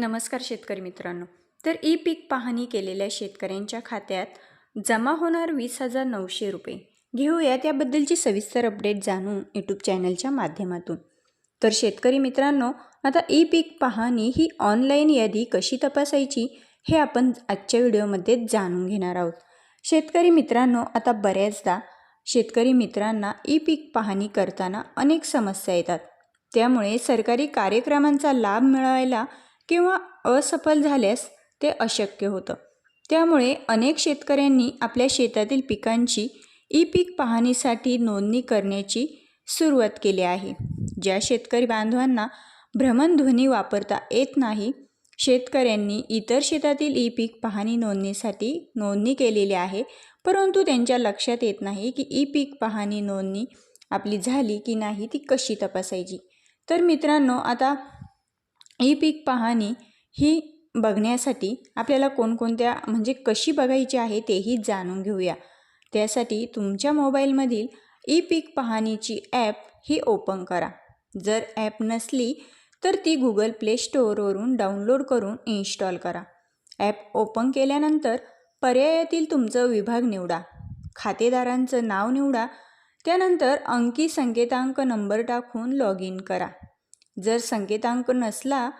नमस्कार शेतकरी मित्रांनो. तर ई पीक पाहणी केलेल्या शेतकऱ्यांच्या खात्यात जमा होणार वीस हजार नऊशे रुपये. घेऊया त्याबद्दलची सविस्तर अपडेट जाणून यूट्यूब चॅनलच्या माध्यमातून. तर शेतकरी मित्रांनो आता ई पीक पाहणी ही ऑनलाईन यादी कशी तपासायची हे आपण आजच्या व्हिडिओमध्ये जाणून घेणार आहोत. शेतकरी मित्रांनो आता बऱ्याचदा शेतकरी मित्रांना ई पीक पाहणी करताना अनेक समस्या येतात. त्यामुळे सरकारी कार्यक्रमांचा लाभ मिळवायला किंवा असफल झाल्यास ते अशक्य होतं. त्यामुळे अनेक शेतकऱ्यांनी आपल्या शेतातील पिकांची ई पीक पाहणीसाठी नोंदणी करण्याची सुरुवात केली आहे. ज्या शेतकरी बांधवांना भ्रमणध्वनी वापरता येत नाही शेतकऱ्यांनी इतर शेतातील ई पीक पाहणी नोंदणीसाठी नोंदणी केलेली आहे परंतु त्यांच्या लक्षात येत नाही की ई पीक पाहणी नोंदणी आपली झाली की नाही ती कशी तपासायची. तर मित्रांनो आता ई पीक पाहणी ही बघण्यासाठी आपल्याला कोणकोणत्या म्हणजे कशी बघायची आहे तेही जाणून घेऊया. त्यासाठी तुमच्या मोबाईलमधील ई पीक पाहणीची ॲप ही ओपन करा. जर ॲप नसली तर ती गुगल प्ले स्टोअरवरून डाउनलोड करून इन्स्टॉल करा. ॲप ओपन केल्यानंतर पर्यायातील तुमचं विभाग निवडा. खातेदारांचं नाव निवडा. त्यानंतर अंकी संकेतांक नंबर टाकून लॉग इन करा. जर संकेतांक नसला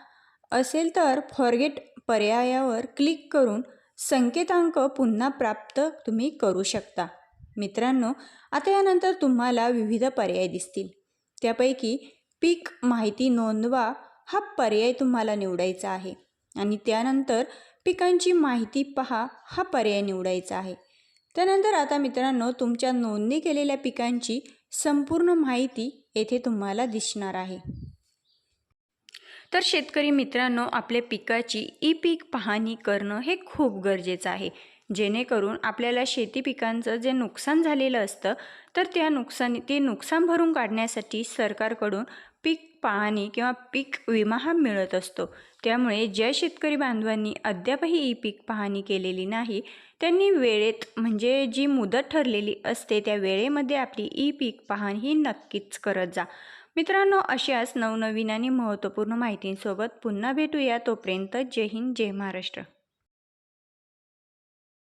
असेल तर फॉरगेट पर्यायावर क्लिक करून संकेतांक पुन्हा प्राप्त तुम्ही करू शकता. मित्रांनो आता यानंतर तुम्हाला विविध पर्याय दिसतील. त्यापैकी पीक माहिती नोंदवा हा पर्याय तुम्हाला निवडायचा आहे. आणि त्यानंतर पिकांची माहिती पहा हा पर्याय निवडायचा आहे. त्यानंतर आता मित्रांनो तुमच्या नोंदणी केलेल्या पिकांची संपूर्ण माहिती येथे तुम्हाला दिसणार आहे. तर शेतकरी मित्रांनो आपल्या पिकाची ई पीक पाहणी करणं हे खूप गरजेचं आहे. जेणेकरून आपल्याला शेती पिकांचं जे नुकसान झालेलं असतं तर त्या नुकसानी ते नुकसान भरून काढण्यासाठी सरकारकडून पीक पाहणी किंवा पीक विमा हा मिळत असतो. त्यामुळे ज्या शेतकरी बांधवांनी अद्यापही ई पीक पाहणी केलेली नाही त्यांनी वेळेत म्हणजे जी मुदत ठरलेली असते त्या वेळेमध्ये आपली ई पीक पाहणी ही नक्कीच करत जा. मित्रांनो अशाच नवनवीन आणि महत्त्वपूर्ण माहितींसोबत पुन्हा भेटूया. तोपर्यंत जय हिंद जय महाराष्ट्र.